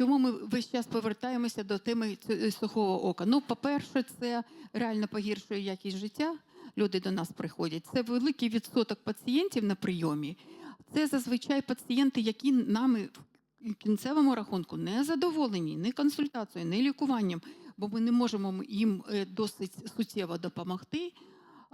Чому ми весь час повертаємося до теми сухого ока? Ну, по-перше, це реально погіршує якість життя. Люди до нас приходять. Це великий відсоток пацієнтів на прийомі. Це зазвичай пацієнти, які нами в кінцевому рахунку не задоволені ні консультацією, ні лікуванням, бо ми не можемо їм е, досить суттєво допомогти.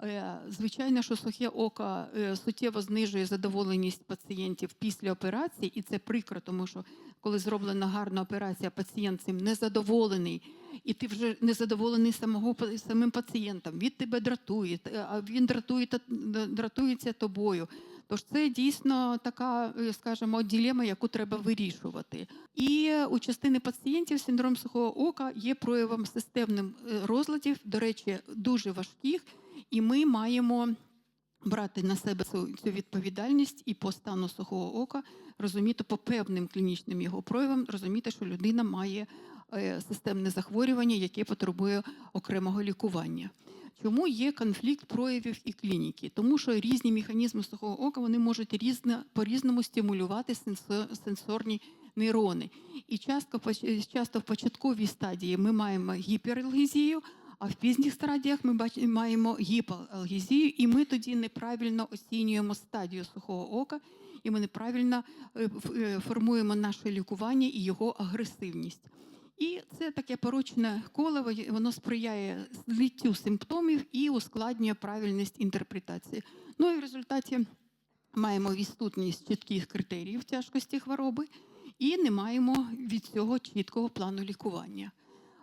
Е, Звичайно, що сухе око е, суттєво знижує задоволеність пацієнтів після операції, і це прикро, тому що коли зроблена гарна операція, пацієнт цим незадоволений, і ти вже незадоволений самого самим пацієнтом. Він тебе дратує, а він дратує дратується тобою. Тож це дійсно така, е, скажімо, ділема, яку треба вирішувати. І у частини пацієнтів синдром сухого ока є проявом системним е, розладів, до речі, дуже важких, і ми маємо брати на себе цю, відповідальність і по стану сухого ока розуміти по певним клінічним його проявам, розуміти, що людина має е, системне захворювання, яке потребує окремого лікування. Чому є конфлікт проявів і клініки? Тому що різні механізми сухого ока вони можуть різно, по-різному стимулювати сенсорні нейрони. І часто, часто в початковій стадії ми маємо гіпералгезію, а в пізніх стадіях ми маємо гіпоалгезію, і ми тоді неправильно оцінюємо стадію сухого ока, і ми неправильно е, е, формуємо наше лікування і його агресивність. І це таке порочне коло, воно сприяє злиттю симптомів і ускладнює правильність інтерпретації. Ну і в результаті маємо відсутність чітких критеріїв тяжкості хвороби і не маємо від цього чіткого плану лікування.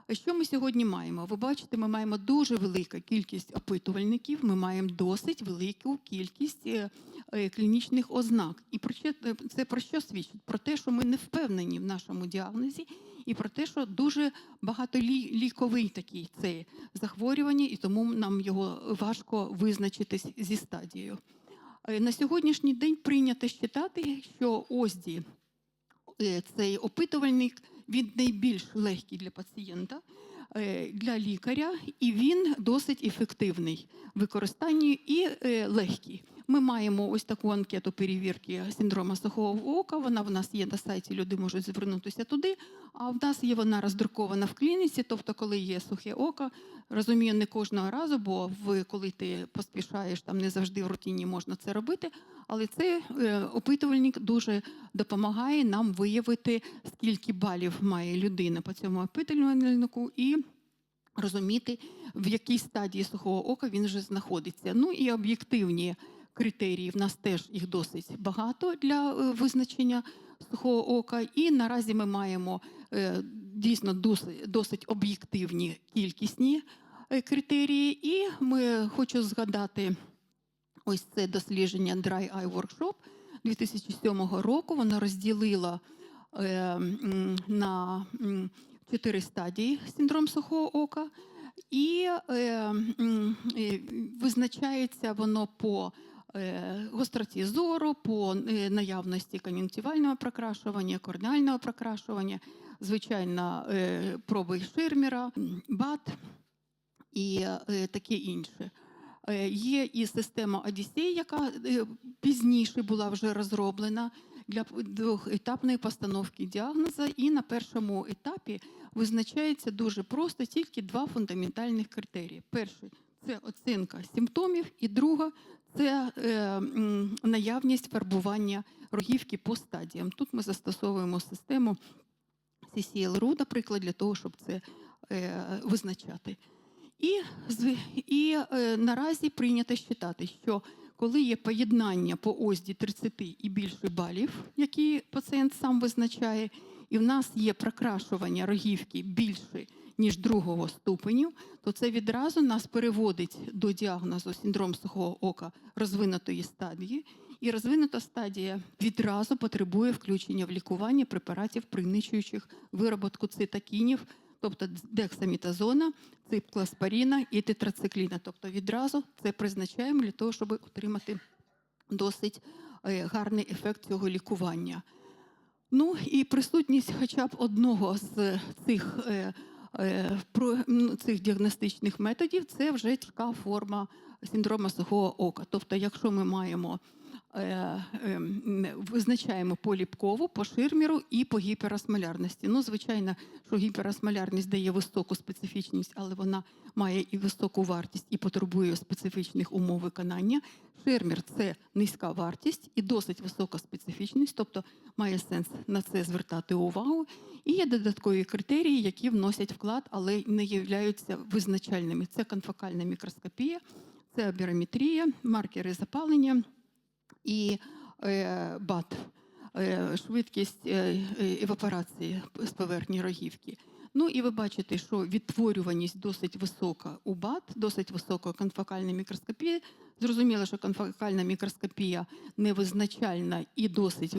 А Що ми сьогодні маємо? Ви бачите, ми маємо дуже велику кількість опитувальників, ми маємо досить велику кількість е, е, клінічних ознак. І е, це про що свідчить? Про те, що ми не впевнені в нашому діагнозі, і про те, що дуже багато ліковий такий це захворювання, і тому нам його важко визначитись зі стадією. На сьогоднішній день прийнято вважати, що ОЗДІ цей опитувальник він найбільш легкий для пацієнта, е, для лікаря, і він досить ефективний в використанні і е, легкий. Ми маємо ось таку анкету перевірки синдрома сухого ока. Вона в нас є на сайті, люди можуть звернутися туди. А в нас є вона роздрукована в клініці. Тобто, коли є сухе око, розумію, не кожного разу, бо в коли ти поспішаєш, там не завжди в рутині можна це робити. Але цей е, опитувальник дуже допомагає нам виявити, скільки балів має людина по цьому опитувальнику і розуміти, в якій стадії сухого ока він вже знаходиться. Ну і об'єктивні критерії в нас теж їх досить багато для е, визначення сухого ока. І наразі ми маємо е, дійсно досить, досить об'єктивні кількісні е, критерії. І ми хочу згадати. Ось це дослідження Dry Eye Workshop 2007 року. Воно розділило на чотири стадії синдром сухого ока, і е, е, визначається воно по гостроті зору, по е, наявності кон'юнктивального прокрашування, корнеального прокрашування, звичайно, е, проби Ширмера, БАТ і е, таке інше. Е, Є і система Одіссей, яка е, пізніше була вже розроблена для двохетапної постановки діагноза. І на першому етапі визначається дуже просто тільки два фундаментальних критерії. Перший це оцінка симптомів, і друга це е, наявність фарбування рогівки по стадіям. Тут ми застосовуємо систему CCLRU, наприклад, для того, щоб це е, визначати. І, і е, наразі прийнято вважати, що коли є поєднання по ОЗДі 30 і більше балів, які пацієнт сам визначає, і в нас є прокрашування рогівки більше, ніж другого ступеню, то це відразу нас переводить до діагнозу синдром сухого ока розвинутої стадії. І розвинута стадія відразу потребує включення в лікування препаратів, пригничуючих вироботку цитокінів, тобто дексамітазона, циклоспоріна і тетрацикліна. Тобто відразу це призначаємо для того, щоб отримати досить е, гарний ефект цього лікування. Ну і присутність хоча б одного з цих, е, про- цих діагностичних методів це вже тяжка форма синдрому сухого ока. Тобто, якщо ми маємо е, визначаємо по ліпкову, по ширміру і по гіперосмолярності. Ну, звичайно, що гіперосмолярність дає високу специфічність, але вона має і високу вартість і потребує специфічних умов виконання. Ширмір це низька вартість і досить висока специфічність, тобто має сенс на це звертати увагу. І є додаткові критерії, які вносять вклад, але не являються визначальними. Це конфокальна мікроскопія, це абірометрія, маркери запалення і е, БАТ, е, швидкість е, евапорації з поверхні рогівки. Ну і ви бачите, що відтворюваність досить висока у БАТ, досить висока у конфокальній мікроскопії. Зрозуміло, що конфокальна мікроскопія невизначальна і досить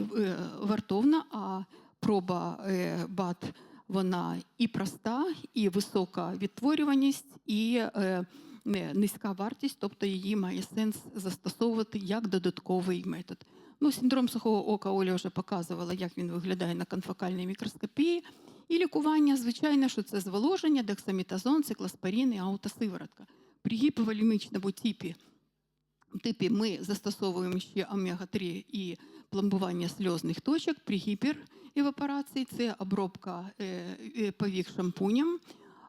вартовна, а проба БАТ вона і проста, і висока відтворюваність, і е, низька вартість, тобто її має сенс застосовувати як додатковий метод. Ну, синдром сухого ока Оля вже показувала, як він виглядає на конфокальній мікроскопії. І лікування, звичайно, що це зволоження, дексамітазон, циклоспорін і аутосиворотка. При гіповолемічному типі, типі ми застосовуємо ще омега-3 і пломбування сльозних точок. При гіперевапорації це обробка е, е, повік шампунем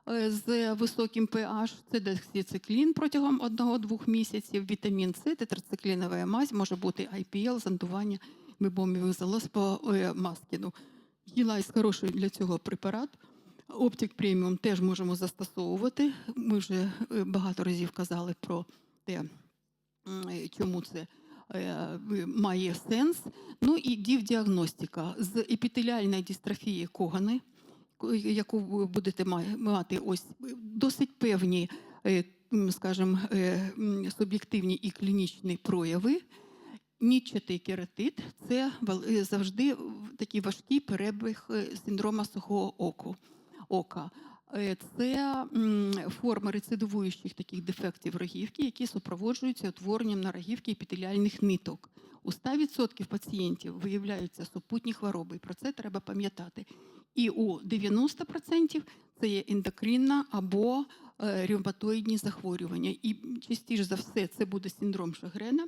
е, з високим pH, це дексіциклін протягом 1-2 місяців, вітамін С, тетрациклінова мазь, може бути IPL, зондування мебомівих залоз по маскіну. Гілайс хороший для цього препарат. Оптик преміум теж можемо застосовувати. Ми вже багато разів казали про те, е, чому це е, має сенс. Ну і дівдіагностика з епітеліальної дистрофії когани, яку ви будете ма- мати ось е, досить певні, е, скажімо, е, суб'єктивні і клінічні прояви. Нічатий кератит це е, завжди такий важкий перебіг е, синдрома сухого оку, ока. Е, Це м, форма рецидивуючих таких дефектів рогівки, які супроводжуються утворенням на рогівки епітеліальних ниток. У 100% пацієнтів виявляються супутні хвороби, і про це треба пам'ятати. І у 90% це є ендокринна або е, ревматоїдні захворювання. І частіше за все це буде синдром Шагрена,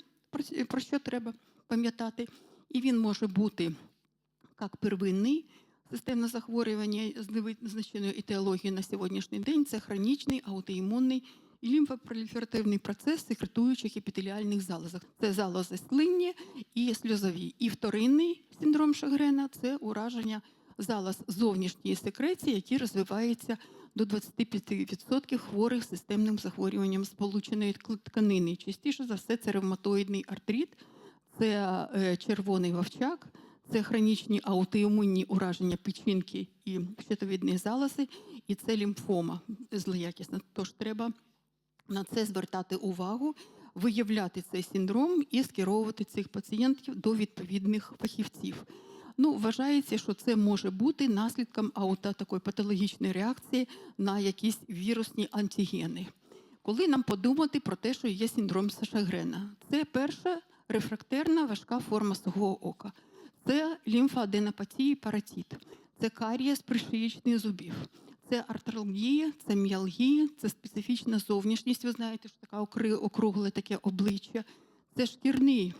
про що треба пам'ятати. І він може бути як первинний системне захворювання з невизначеною етіологією на сьогоднішній день. Це хронічний аутоімунний і лімфопроліферативний процес секретуючих епітеліальних залозах. Це залози слинні і сльозові. І вторинний синдром Шагрена це ураження залоз зовнішньої секреції, які розвиваються до 25% хворих системним захворюванням сполученої тканини. Частіше за все це ревматоїдний артрит, це е, червоний вовчак, це хронічні аутоімунні ураження печінки і щитовідні залози, і це лімфома злоякісна. Тож треба на це звертати увагу, виявляти цей синдром і скеровувати цих пацієнтів до відповідних фахівців. Ну, вважається, що це може бути наслідком аута такої патологічної реакції на якісь вірусні антигени. Коли нам подумати про те, що є синдром Сашагрена, це перша рефрактерна важка форма сухого ока, це лімфоаденопатія і паратит, це карієс пришиєчних зубів, це артралгія, це міалгія, це специфічна зовнішність. Ви знаєте, що така округле таке обличчя, це шкірний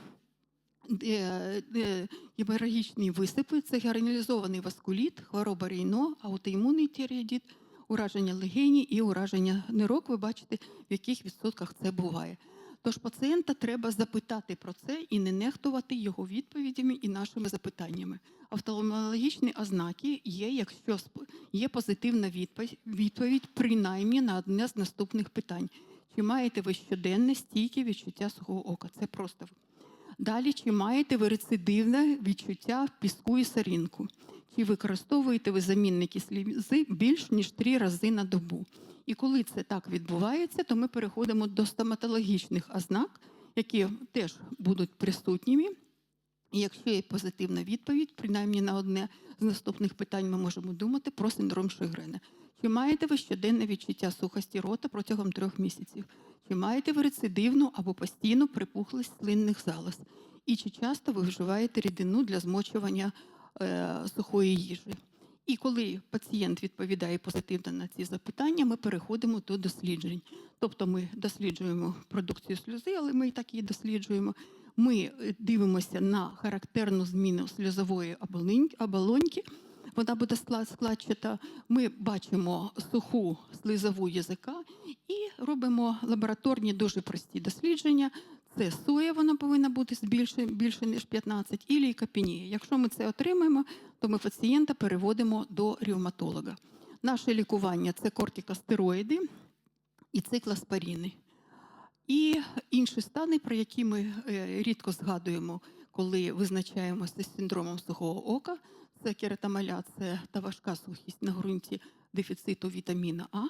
е, е, геморагічні висипи, це гранулізований васкуліт, хвороба рейно, аутоімунний тіреїдит, ураження легені і ураження нирок. Ви бачите, в яких відсотках це буває. Тож пацієнта треба запитати про це і не нехтувати його відповідями і нашими запитаннями. Офтальмологічні ознаки є, якщо є позитивна відповідь, принаймні на одне з наступних питань. Чи маєте ви щоденне стійке відчуття сухого ока? Це просто Далі, чи маєте ви рецидивне відчуття піску і сарінку? Чи використовуєте ви замінники слізи більш ніж три рази на добу? І коли це так відбувається, то ми переходимо до стоматологічних ознак, які теж будуть присутніми. І якщо є позитивна відповідь, принаймні на одне з наступних питань ми можемо думати про синдром Шигрена. Чи маєте ви щоденне відчуття сухості рота протягом трьох місяців? Чи маєте ви рецидивну або постійну припухлість слинних залоз? І чи часто ви вживаєте рідину для змочування сухої їжі? І коли пацієнт відповідає позитивно на ці запитання, ми переходимо до досліджень. Тобто ми досліджуємо продукцію сльози, але ми і так її досліджуємо. Ми е, дивимося на характерну зміну сльозової оболонь- оболоньки. Вона буде складчата. Ми бачимо суху слизову язика і робимо лабораторні дуже прості дослідження. Це соя, вона повинна бути більше, більше ніж 15, і лейкопенія. Якщо ми це отримаємо, то ми пацієнта переводимо до ревматолога. Наше лікування це кортикостероїди і циклоспоріни. І інші стани, про які ми е, рідко згадуємо, коли визначаємося з синдромом сухого ока, це кератомаляція та важка сухість на ґрунті дефіциту вітаміна А,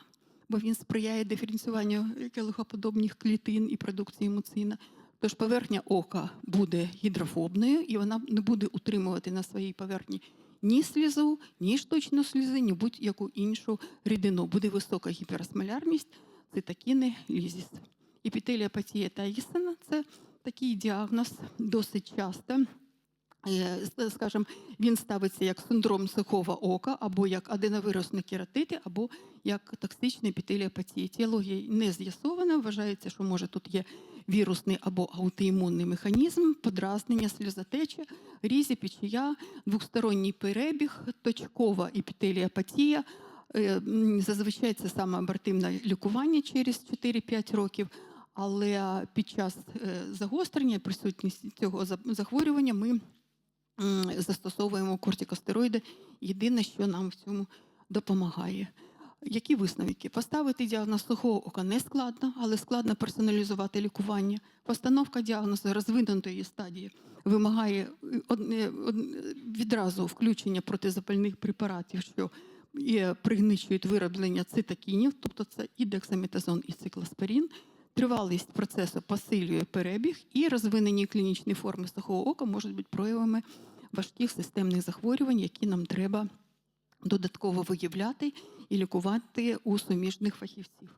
бо він сприяє диференціюванню келихоподобних клітин і продукції муцина. Тож поверхня ока буде гідрофобною і вона не буде утримувати на своїй поверхні ні слізу, ні штучну слізи, ні будь-яку іншу рідину. Буде висока гіперосмолярність, цитокіни, лізіс. Епітеліопатія Таїсена – це такий діагноз досить часто. Е, Скажімо, він ставиться як синдром сухого ока, або як аденовирусні кератити, або як токсична епітеліопатія. Етіологія не з'ясована. Вважається, що може тут є вірусний або аутоімунний механізм, подразнення, сльозотеча, різі, печія, двосторонній перебіг, точкова епітеліопатія. Е, Зазвичай це саме абортивне лікування через 4-5 років. Але під час е, загострення, присутності цього захворювання, ми застосовуємо кортикостероїди. Єдине, що нам в цьому допомагає. Які висновки? Поставити діагноз сухого ока не складно, але складно персоналізувати лікування. Постановка діагнозу розвинутої стадії вимагає е, відразу включення протизапальних препаратів, що пригничують вироблення цитокінів, тобто це і дексаметазон, і циклоспорін. Тривалість процесу посилює перебіг, і розвинені клінічні форми сухого ока можуть бути проявами важких системних захворювань, які нам треба додатково виявляти і лікувати у суміжних фахівців.